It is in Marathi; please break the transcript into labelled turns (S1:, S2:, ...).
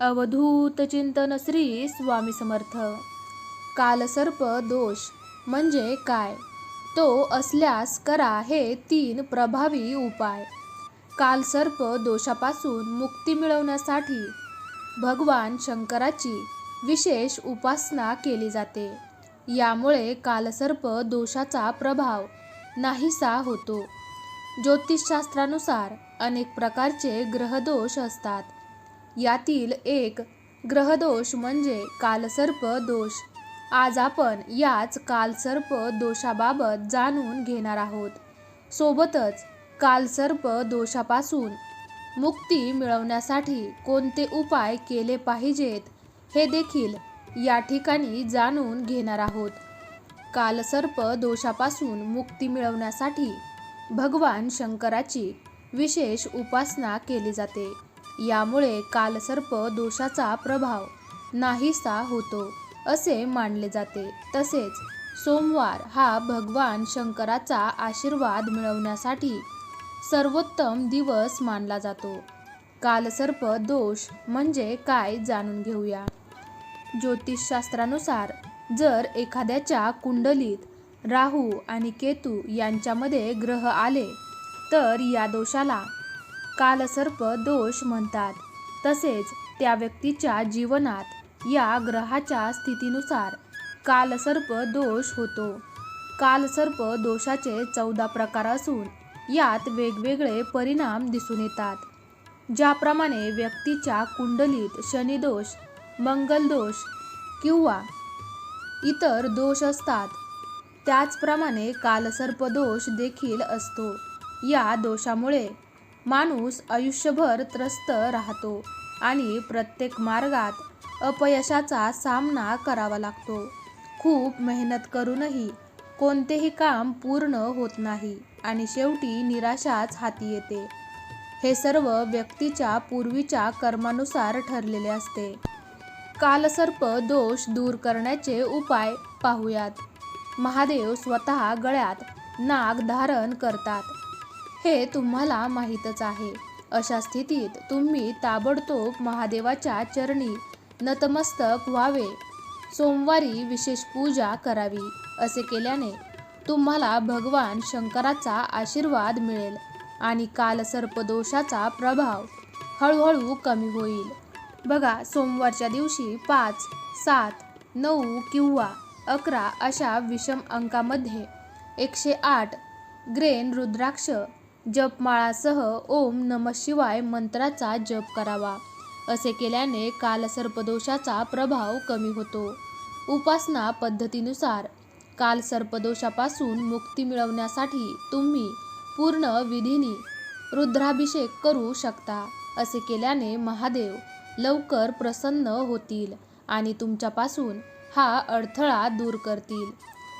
S1: अवधूत चिंतन श्री स्वामी समर्थ. कालसर्प दोष म्हणजे काय? तो असल्यास करा हे तीन प्रभावी उपाय. कालसर्प दोषापासून मुक्ती मिळवण्यासाठी भगवान शंकराची विशेष उपासना केली जाते. यामुळे कालसर्प दोषाचा प्रभाव नाहीसा होतो. ज्योतिषशास्त्रानुसार अनेक प्रकारचे ग्रहदोष असतात. यातील एक ग्रहदोष म्हणजे कालसर्प दोष. आज आपण याच कालसर्प दोषाबाबत जाणून घेणार आहोत. सोबतच कालसर्प दोषापासून मुक्ती मिळवण्यासाठी कोणते उपाय केले पाहिजेत हे देखील या ठिकाणी जाणून घेणार आहोत. कालसर्प दोषापासून मुक्ती मिळवण्यासाठी भगवान शंकराची विशेष उपासना केली जाते. यामुळे कालसर्प दोषाचा प्रभाव नाहीसा होतो असे मानले जाते. तसेच सोमवार हा भगवान शंकराचा आशीर्वाद मिळवण्यासाठी सर्वोत्तम दिवस मानला जातो. कालसर्प दोष म्हणजे काय जाणून घेऊया. ज्योतिषशास्त्रानुसार जर एखाद्याच्या कुंडलीत राहू आणि केतू यांच्यामध्ये ग्रह आले तर या दोषाला कालसर्प दोष म्हणतात. तसेच त्या व्यक्तीच्या जीवनात या ग्रहाच्या स्थितीनुसार कालसर्प दोष होतो. कालसर्प दोषाचे चौदा प्रकार असून यात वेगवेगळे परिणाम दिसून येतात. ज्याप्रमाणे व्यक्तीच्या कुंडलीत शनिदोष मंगलदोष किंवा इतर दोष असतात त्याचप्रमाणे कालसर्प दोष देखील असतो. या दोषामुळे माणूस आयुष्यभर त्रस्त राहतो आणि प्रत्येक मार्गात अपयशाचा सामना करावा लागतो. खूप मेहनत करूनही कोणतेही काम पूर्ण होत नाही आणि शेवटी निराशाच हाती येते. हे सर्व व्यक्तीच्या पूर्वीच्या कर्मानुसार ठरलेले असते. कालसर्प दोष दूर करण्याचे उपाय पाहूयात. महादेव स्वतः गळ्यात नाग धारण करतात. हे तुम्हाला माहीतच आहे. अशा स्थितीत तुम्ही ताबडतोब महादेवाच्या चरणी नतमस्तक व्हावे. सोमवारी विशेष पूजा करावी असे केल्याने तुम्हाला भगवान शंकराचा आशीर्वाद मिळेल आणि कालसर्पदोषाचा प्रभाव हळूहळू कमी होईल. बघा सोमवारच्या दिवशी पाच सात नऊ किंवा अकरा अशा विषम अंकामध्ये एकशे आठ ग्रेन रुद्राक्ष जपमाळासह ओम नम शिवाय मंत्राचा जप करावा. असे केल्याने कालसर्पदोषाचा प्रभाव कमी होतो. उपासना पद्धतीनुसार कालसर्पदोषापासून मुक्ती मिळवण्यासाठी तुम्ही पूर्ण विधीने रुद्राभिषेक करू शकता. असे केल्याने महादेव लवकर प्रसन्न होतील आणि तुमच्यापासून हा अडथळा दूर करतील.